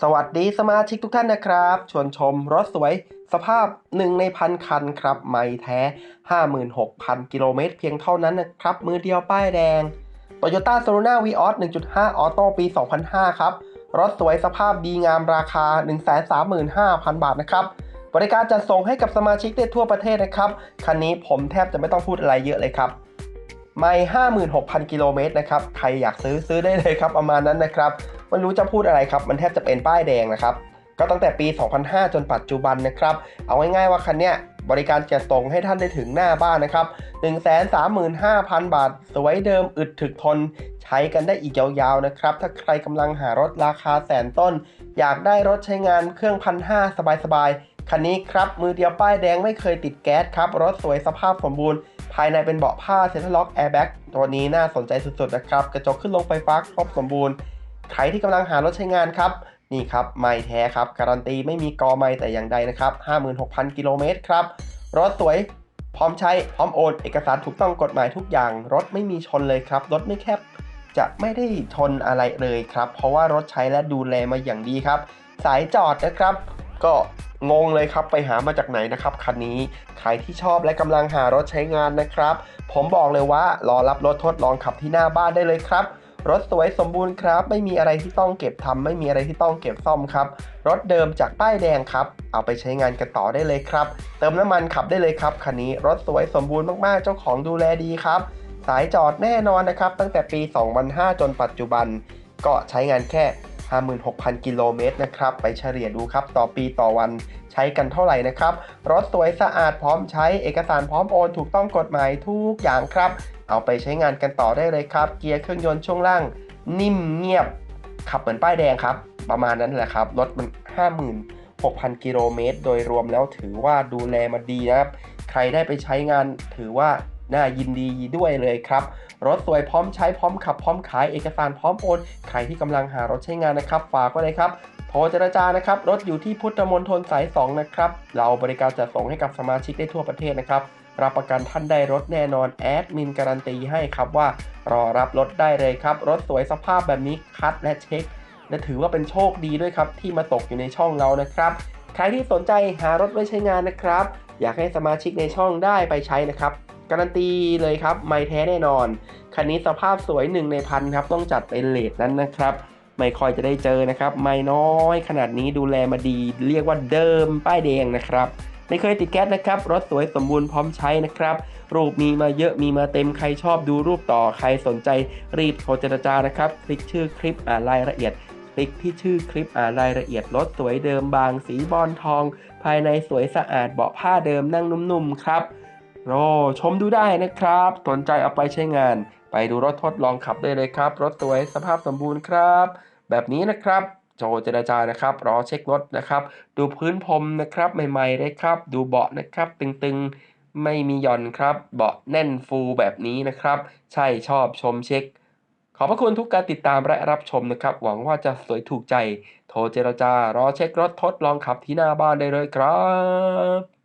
สวัสดีสมาชิกทุกท่านนะครับ ชวนชมรถสวยสภาพ 1 ในพันคันครับ ไม่แท้ 56,000 กิโลเมตรเพียงเท่านั้นนะครับ มือเดียวป้ายแดง Toyota s o l o n a Vios 1.5ออโต้ปี 2005 ครับ รถสวยสภาพดีงามราคา 135,000 บาทนะครับ บริการจัดส่งให้กับสมาชิกได้ทั่วประเทศนะครับ คันนี้ผมแทบจะไม่ต้องพูดอะไรเยอะเลยครับไม่ 56,000 กิโลเมตรนะครับ ใครอยากซื้อซื้อได้เลยครับ ประมาณนั้นนะครับ ไม่รู้จะพูดอะไรครับ มันแทบจะเป็นป้ายแดงนะครับ ก็ตั้งแต่ปี 2005 จนปัจจุบันนะครับ เอาง่ายๆว่าคันเนี้ยบริการจัดส่งให้ท่านได้ถึงหน้าบ้านนะครับ 135,000 บาท สวยเดิมอึดถึกทน ใช้กันได้อีกยาวๆนะครับ ถ้าใครกำลังหารถราคาแสนต้น อยากได้รถใช้งานเครื่องพันห้าสบายๆ คันนี้ครับ มือเดียวป้ายแดงไม่เคยติดแก๊สครับ รถสวยสภาพสมบูรณ์ ภายในเป็นเบาะผ้าเซ็นทรัลล็อกแอร์แบ็กตัวนี้น่าสนใจสุดๆนะครับ กระจกขึ้นลงไฟฟ้าครบสมบูรณ์ ใครที่กำลังหารถใช้งานครับนี่ครับไม่แท้ครับ การันตีไม่มีกอไม่แต่อย่างใดนะครับ 56,000 กิโลเมตรครับ รถสวย พร้อมใช้ พร้อมโอน เอกสารถูกต้องกฎหมายทุกอย่าง รถไม่มีชนเลยครับ รถไม่แคบ จะไม่ได้ชนอะไรเลยครับ เพราะว่ารถใช้และดูแลมาอย่างดีครับ สายจอดนะครับ ก็งงเลยครับไปหามาจากไหนนะครับคันนี้ ใครที่ชอบและกำลังหารถใช้งานนะครับ ผมบอกเลยว่ารอรับรถทดลองขับที่หน้าบ้านได้เลยครับ รถสวยสมบูรณ์ครับ ไม่มีอะไรที่ต้องเก็บทำไม่มีอะไรที่ต้องเก็บซ่อมครับ รถเดิมจากป้ายแดงครับ เอาไปใช้งานกันต่อได้เลยครับ เติมน้ำมันขับได้เลยครับคันนี้รถสวยสมบูรณ์มากๆ เจ้าของดูแลดีครับ สายจอดแน่นอนนะครับ ตั้งแต่ปี 2005 จนปัจจุบัน ก็ใช้งานแค่ 56,000 กิโลเมตรนะครับ ไปเฉลี่ยดูครับ ต่อปีต่อวันใช้กันเท่าไหร่นะครับ รถสวยสะอาดพร้อมใช้เอกสารพร้อมโอนถูกต้องกฎหมายทุกอย่างครับ เอาไปใช้งานกันต่อได้เลยครับ เกียร์เครื่องยนต์ช่วงล่าง นิ่มเงียบ ขับเหมือนป้ายแดงครับ ประมาณนั้นแหละครับ รถมัน 56,000 กิโลเมตร โดยรวมแล้วถือว่าดูแลมาดีนะครับ ใครได้ไปใช้งานถือว่า น่ายินดีด้วยเลยครับ รถสวยพร้อมใช้พร้อมขับพร้อมขายเอกสารพร้อมโอน ใครที่กำลังหารถใช้งานนะครับ ฝากไว้เลยครับโทรเจรจานะครับ รถอยู่ที่พุทธมณฑลสาย 2 นะครับ เราบริการจัดส่งให้กับสมาชิกได้ทั่วประเทศนะครับ รับประกันท่านได้รถแน่นอน แอดมินการันตีให้ครับว่า รอรับรถได้เลยครับ รถสวยสภาพแบบนี้คัดและเช็ค และถือว่าเป็นโชคดีด้วยครับ ที่มาตกอยู่ในช่องเรานะครับ ใครที่สนใจหารถไว้ใช้งานนะครับ อยากให้สมาชิกในช่องได้ไปใช้นะครับ การันตีเลยครับไม่แท้แน่นอน คันนี้สภาพสวยหนึ่งในพันครับ ต้องจัดเป็นเลทนั้นนะครับ ไม่ค่อยจะได้เจอนะครับ ไม่น้อยขนาดนี้ดูแลมาดี เรียกว่าเดิมป้ายแดงนะครับไม่เคยติดแก๊สนะครับ รถสวยสมบูรณ์พร้อมใช้นะครับ รูปมีมาเยอะมีมาเต็มใครชอบดูรูปต่อใครสนใจรีบโทรเจรจานะครับ คลิกชื่อคลิปอ่านรายละเอียด คลิกที่ชื่อคลิปอ่านรายละเอียดรถสวยเดิมบางสีบอลทอง ภายในสวยสะอาดเบาะผ้าเดิมนั่งนุ่มๆครับโอ้ชมดูได้นะครับ สนใจเอาไปใช้งาน ไปดูรถทดลองขับได้เลยครับ รถสวยสภาพสมบูรณ์ครับ แบบนี้นะครับโจเจรจานะครับรอเช็ครถนะครับ ดูพื้นพรมนะครับใหม่ๆเลยครับ ดูเบาะนะครับ ตึงๆไม่มีหย่อนครับ เบาะแน่นฟูแบบนี้นะครับ ใช่ชอบชมเช็ค ขอบพระคุณทุกการติดตามและรับชมนะครับ หวังว่าจะสวยถูกใจ โทรเจรจา รอเช็ครถทดลองขับที่หน้าบ้านได้เลยครับ